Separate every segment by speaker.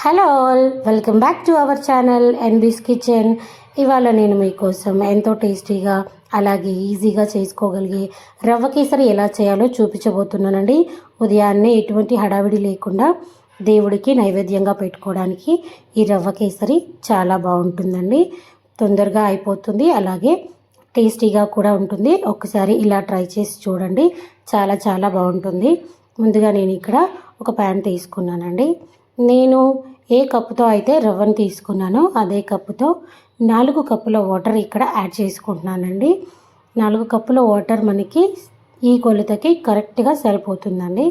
Speaker 1: Hello all welcome back to our channel NB's kitchen ఇవాళ నేను మీకోసం ఎంతో టేస్టీగా అలాగే ఈజీగా చేసుకోగలిగే రవ్వ కేసరి ఎలా చేయాలో చూపించబోతున్నానండి. ఉదయాన్నే ఎటువంటి హడావిడి లేకుండా దేవుడికి నైవేద్యంగా పెట్టుకోవడానికి ఈ రవ్వ కేసరి చాలా బాగుంటుందండి. తొందరగా అయిపోతుంది అలాగే టేస్టీగా కూడా ఉంటుంది. ఒకసారి ఇలా ట్రై చేసి చూడండి. చాలా చాలా బాగుంటుంది. ముందుగా నేను ఇక్కడ ఒక ప్యాన్ తీసుకున్నానండి. నేను ఏ కప్పుతో అయితే రవ్వను తీసుకున్నానో అదే కప్పుతో నాలుగు కప్పుల వాటర్ ఇక్కడ యాడ్ చేసుకుంటున్నానండి. నాలుగు కప్పుల వాటర్ మనకి ఈ కొలతకి కరెక్ట్గా సరిపోతుందండి.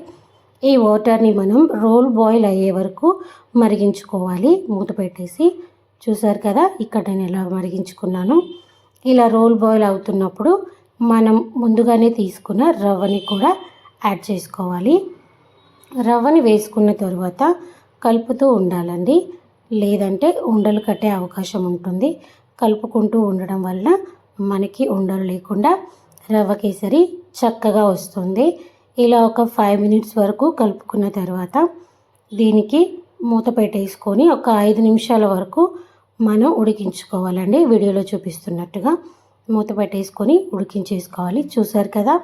Speaker 1: ఈ వాటర్ని మనం రోల్ బాయిల్ అయ్యే వరకు మరిగించుకోవాలి. మూత పెట్టేసి చూసారు కదా ఇక్కడ నేను ఎలా మరిగించుకున్నాను. ఇలా రోల్ బాయిల్ అవుతున్నప్పుడు మనం ముందుగానే తీసుకున్న రవ్వని కూడా యాడ్ చేసుకోవాలి. రవ్వని వేసుకున్న తర్వాత కలుపుతూ ఉండాలండి. లేదంటే ఉండలు కట్టే అవకాశం ఉంటుంది. కలుపుకుంటూ ఉండడం వల్ల మనకి ఉండలు లేకుండా రవ్వ కేసరి చక్కగా వస్తుంది. ఇలా ఒక ఫైవ్ మినిట్స్ వరకు కలుపుకున్న తర్వాత దీనికి మూత పెట్టేసుకొని ఒక ఐదు నిమిషాల వరకు మనం ఉడికించుకోవాలండి. వీడియోలో చూపిస్తున్నట్టుగా మూత పెట్టేసుకొని ఉడికించేసుకోవాలి. చూసారు కదా?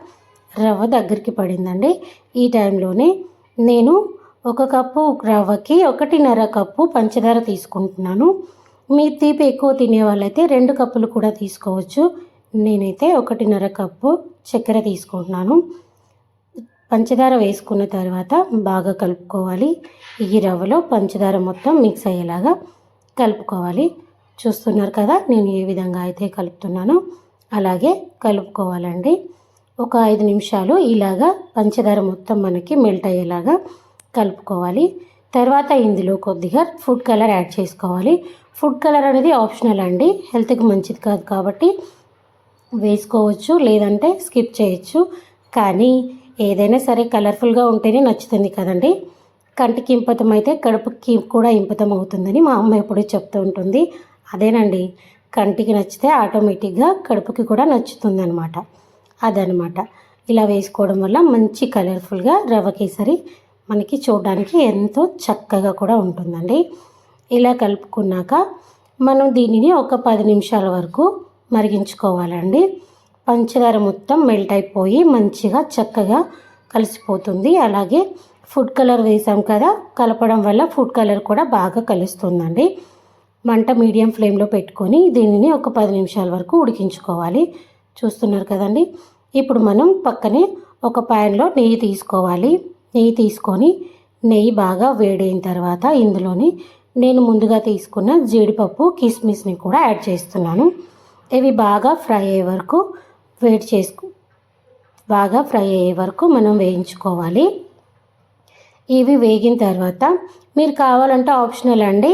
Speaker 1: రవ్వ దగ్గరికి పడిందండి. ఈ టైంలోనే నేను ఒక కప్పు రవ్వకి ఒకటిన్నర కప్పు పంచదార తీసుకుంటున్నాను. మీ తీపి ఎక్కువ తినే వాళ్ళైతే రెండు కప్పులు కూడా తీసుకోవచ్చు. నేనైతే ఒకటిన్నర కప్పు చక్కెర తీసుకుంటున్నాను. పంచదార వేసుకున్న తర్వాత బాగా కలుపుకోవాలి. ఈ రవ్వలో పంచదార మొత్తం మిక్స్ అయ్యేలాగా కలుపుకోవాలి. చూస్తున్నారు కదా నేను ఏ విధంగా అయితే కలుపుతున్నానో అలాగే కలుపుకోవాలండి. ఒక ఐదు నిమిషాలు ఇలాగా పంచదార మొత్తం మనకి మెల్ట్ అయ్యేలాగా కలుపుకోవాలి. తర్వాత ఇందులో కొద్దిగా ఫుడ్ కలర్ యాడ్ చేసుకోవాలి. ఫుడ్ కలర్ అనేది ఆప్షనల్ అండి. హెల్త్కి మంచిది కాదు కాబట్టి వేసుకోవచ్చు లేదంటే స్కిప్ చేయొచ్చు. కానీ ఏదైనా సరే కలర్ఫుల్గా ఉంటేనే నచ్చుతుంది కదండి. కంటికి ఇంపతం అయితే కడుపుకి కూడా ఇంపతం అవుతుందని మా అమ్మ ఎప్పుడూ చెప్తూ ఉంటుంది. అదేనండి. కంటికి నచ్చితే ఆటోమేటిక్గా కడుపుకి కూడా నచ్చుతుంది అనమాట అదనమాట. ఇలా వేసుకోవడం వల్ల మంచి కలర్ఫుల్గా రవ్వ కేసరి మనకి చూడడానికి ఎంతో చక్కగా కూడా ఉంటుందండి. ఇలా కలుపుకున్నాక మనం దీనిని ఒక పది నిమిషాల వరకు మరిగించుకోవాలండి. పంచదార మొత్తం మెల్ట్ అయిపోయి మంచిగా చక్కగా కలిసిపోతుంది. అలాగే ఫుడ్ కలర్ వేసాం కదా కలపడం వల్ల ఫుడ్ కలర్ కూడా బాగా కలుస్తుందండి. మంట మీడియం ఫ్లేమ్లో పెట్టుకొని దీనిని ఒక పది నిమిషాల వరకు ఉడికించుకోవాలి. చూస్తున్నారు కదండి? ఇప్పుడు మనం పక్కనే ఒక ప్యాన్లో నెయ్యి తీసుకోవాలి. నెయ్యి తీసుకొని నెయ్యి బాగా వేడైన తర్వాత ఇందులోని నేను ముందుగా తీసుకున్న జీడిపప్పు కిస్మిస్ని కూడా యాడ్ చేస్తున్నాను. ఇవి బాగా ఫ్రై అయ్యే వరకు వేడి చేసుకు బాగా ఫ్రై అయ్యే వరకు మనం వేయించుకోవాలి. ఇవి వేగిన తర్వాత మీరు కావాలంటే ఆప్షనల్ అండి.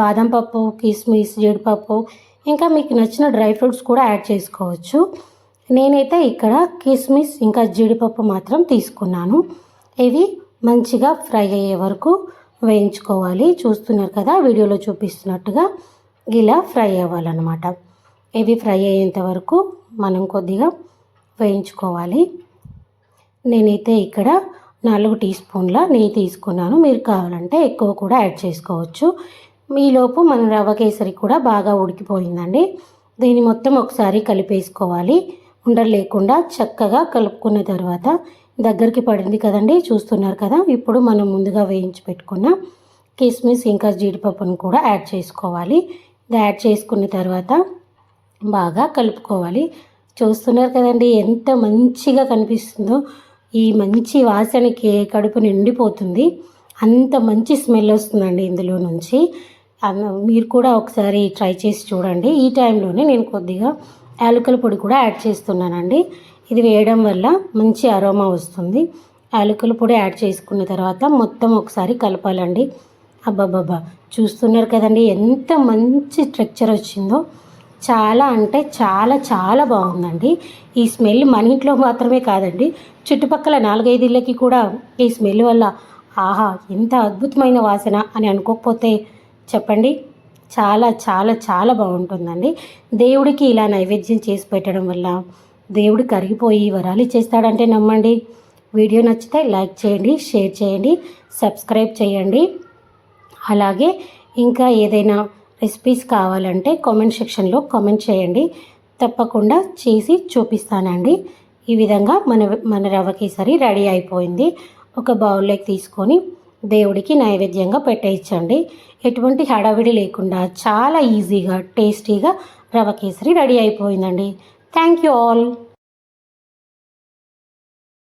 Speaker 1: బాదం పప్పు కిస్మిస్ జీడిపప్పు ఇంకా మీకు నచ్చిన డ్రై ఫ్రూట్స్ కూడా యాడ్ చేసుకోవచ్చు. నేనైతే ఇక్కడ కిస్మిస్ ఇంకా జీడిపప్పు మాత్రం తీసుకున్నాను. ఇవి మంచిగా ఫ్రై అయ్యే వరకు వేయించుకోవాలి. చూస్తున్నారు కదా వీడియోలో చూపిస్తున్నట్టుగా ఇలా ఫ్రై అవ్వాలన్నమాట. ఇవి ఫ్రై అయ్యేంత వరకు మనం కొద్దిగా వేయించుకోవాలి. నేనైతే ఇక్కడ నాలుగు టీ స్పూన్ల నెయ్యి తీసుకున్నాను. మీరు కావాలంటే ఎక్కువ కూడా యాడ్ చేసుకోవచ్చు. మీలోపు మన రవ్వ కేసరి కూడా బాగా ఉడికిపోయిందండి. దీన్ని మొత్తం ఒకసారి కలిపేసుకోవాలి. ఉండలు లేకుండా చక్కగా కలుపుకున్న తర్వాత దగ్గరికి పడింది కదండి చూస్తున్నారు కదా. ఇప్పుడు మనం ముందుగా వేయించి పెట్టుకున్న కిస్మిస్ ఇంకా జీడిపప్పును కూడా యాడ్ చేసుకోవాలి. ఇది యాడ్ చేసుకున్న తర్వాత బాగా కలుపుకోవాలి. చూస్తున్నారు కదండి ఎంత మంచిగా కనిపిస్తుందో. ఈ మంచి వాసనకి కడుపు నిండిపోతుంది. అంత మంచి స్మెల్ వస్తుందండి ఇందులో నుంచి. మీరు కూడా ఒకసారి ట్రై చేసి చూడండి. ఈ టైంలోనే నేను కొద్దిగా యాలకుల పొడి కూడా యాడ్ చేస్తున్నానండి. ఇది వేయడం వల్ల మంచి అరోమా వస్తుంది. యాలకుల పొడి యాడ్ చేసుకున్న తర్వాత మొత్తం ఒకసారి కలపాలండి. అబ్బాబ్బాబ్బా! చూస్తున్నారు కదండి ఎంత మంచి స్ట్రక్చర్ వచ్చిందో. చాలా అంటే చాలా చాలా బాగుందండి. ఈ స్మెల్ మన ఇంట్లో మాత్రమే కాదండి చుట్టుపక్కల నాలుగైదు ఇళ్ళకి కూడా ఈ స్మెల్ వల్ల ఆహా ఎంత అద్భుతమైన వాసన అని అనుకోకపోతే చెప్పండి. చాలా చాలా చాలా బాగుంటుందండి. దేవుడికి ఇలా నైవేద్యం చేసి పెట్టడం వల్ల దేవుడు కరిగిపోయి వరాలు ఇచ్చేస్తాడంటే నమ్మండి. వీడియో నచ్చితే లైక్ చేయండి షేర్ చేయండి సబ్స్క్రైబ్ చేయండి. అలాగే ఇంకా ఏదైనా రెసిపీస్ కావాలంటే కామెంట్ సెక్షన్లో కామెంట్ చేయండి. తప్పకుండా చేసి చూపిస్తానండి. ఈ విధంగా మన మన రవ్వ కేసరి రెడీ అయిపోయింది. ఒక బౌల్లోకి తీసుకొని దేవుడికి నైవేద్యంగా పెట్టేయించండి ఎటువంటి హడావిడి లేకుండా చాలా ఈజీగా టేస్టీగా రవ కేసరి రెడీ అయిపోయిందండి. Thank you all.